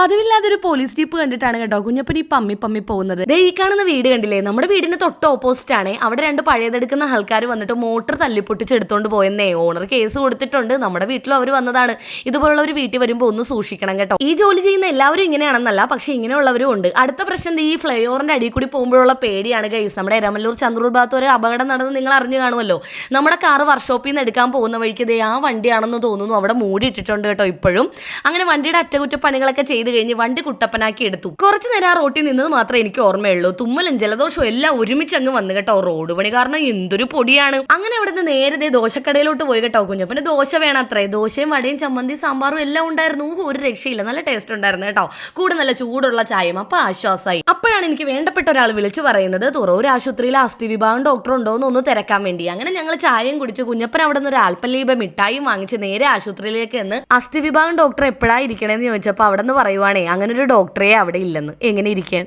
പതിവില്ലാതെ ഒരു police jeep കണ്ടിട്ടാണ് കേട്ടോ കുഞ്ഞപ്പൻ ഈ പമ്മി പമ്മി പോകുന്നത്. ദേ ഈ കാണുന്ന വീട് കണ്ടില്ലേ? നമ്മുടെ വീടിന് തൊട്ട് ഓപ്പോസിറ്റ് ആണ്. അവിടെ രണ്ട് പഴയതെടുക്കുന്ന ആൾക്കാർ വന്നിട്ട് മോട്ടർ തല്ലിപ്പൊട്ടിച്ചെടുത്തോണ്ട് പോയെന്നേ. ഓണർ കേസ് കൊടുത്തിട്ടുണ്ട്. നമ്മുടെ വീട്ടിലും അവർ വന്നതാണ്. ഇതുപോലുള്ള ഒരു വീട്ടിൽ വരുമ്പോൾ ഒന്ന് സൂക്ഷിക്കണം കേട്ടോ. ഈ ജോലി ചെയ്യുന്ന എല്ലാവരും ഇങ്ങനെയാണെന്നല്ല പക്ഷെ ഇങ്ങനെയുള്ളവരും ഉണ്ട്. അടുത്ത പ്രശ്നം ഈ ഫ്ലൈ ഓവറിന്റെ അടിയിൽ കൂടി പോകുമ്പോഴുള്ള പേടിയാണ് ഗൈസ് നമ്മുടെ എരമല്ലൂർ ചന്ദ്രൂർ ഭാഗത്ത് ഒരു അപകടം നടന്ന് നിങ്ങൾ അറിഞ്ഞു കാണുമല്ലോ. നമ്മുടെ കാർ വർക്ക്ഷോപ്പിൽ നിന്ന് എടുക്കാൻ പോകുന്ന വഴിക്ക് ദേ ആ വണ്ടിയാണെന്ന് തോന്നുന്നു. അവിടെ മൂടി ഇട്ടിട്ടുണ്ട് കേട്ടോ ഇപ്പോഴും. അങ്ങനെ വണ്ടിയുടെ അറ്റകുറ്റപ്പണികളൊക്കെ ചെയ്ത് കഴിഞ്ഞ് വണ്ടി കുട്ടപ്പനാക്കി എടുത്തു. കുറച്ച് നേരം ആ റോട്ടിൽ നിന്നത് മാത്രമേ എനിക്ക് ഓർമ്മയുള്ളൂ. തുമ്മലും ജലദോഷവും എല്ലാം ഒരുമിച്ച് അങ്ങ് വന്നു കേട്ടോ. റോഡ് പണി കാരണം എന്തൊരു പൊടിയാണ്. അങ്ങനെ അവിടെ നിന്ന് നേരത്തെ ദോശക്കടയിലോട്ട് പോയി കേട്ടോ കുഞ്ഞപ്പന് ദോശ വേണം അത്രേ. ദോശയും വടയും ചമ്മന്തി സാമ്പാറും എല്ലാം ഉണ്ടായിരുന്നു. ഒരു രക്ഷയില്ല. നല്ല ടേസ്റ്റ് ഉണ്ടായിരുന്നു കേട്ടോ. കൂടെ നല്ല ചൂടുള്ള ചായയും. അപ്പൊ ആശ്വാസമായി അപ്പോഴാണ് എനിക്ക് വേണ്ടപ്പെട്ട ഒരാൾ വിളിച്ചു പറയുന്നത്. തുറവൂർ ആശുപത്രിയിൽ അസ്ഥി വിഭാഗം ഡോക്ടർ ഉണ്ടോ എന്ന് ഒന്ന് തിരക്കാൻ വേണ്ടി. അങ്ങനെ ഞങ്ങൾ ചായയും കുടിച്ച് കുഞ്ഞപ്പൻ അവിടെ നിന്ന് ഒരു ആൽപ്പല്ലീപ മിഠായും വാങ്ങിച്ച് നേരെ ആശുപത്രിയിലേക്ക് എന്ന് അസ്ഥി വിഭാഗം ഡോക്ടർ എപ്പോഴാ ഇരിക്കണേന്ന് ചോദിച്ചപ്പോൾ അവിടെ നിന്ന് പറയുവാണേ അങ്ങനെ ഒരു ഡോക്ടറെ അവിടെ ഇല്ലെന്ന്. എങ്ങനെ ഇരിക്കാൻ?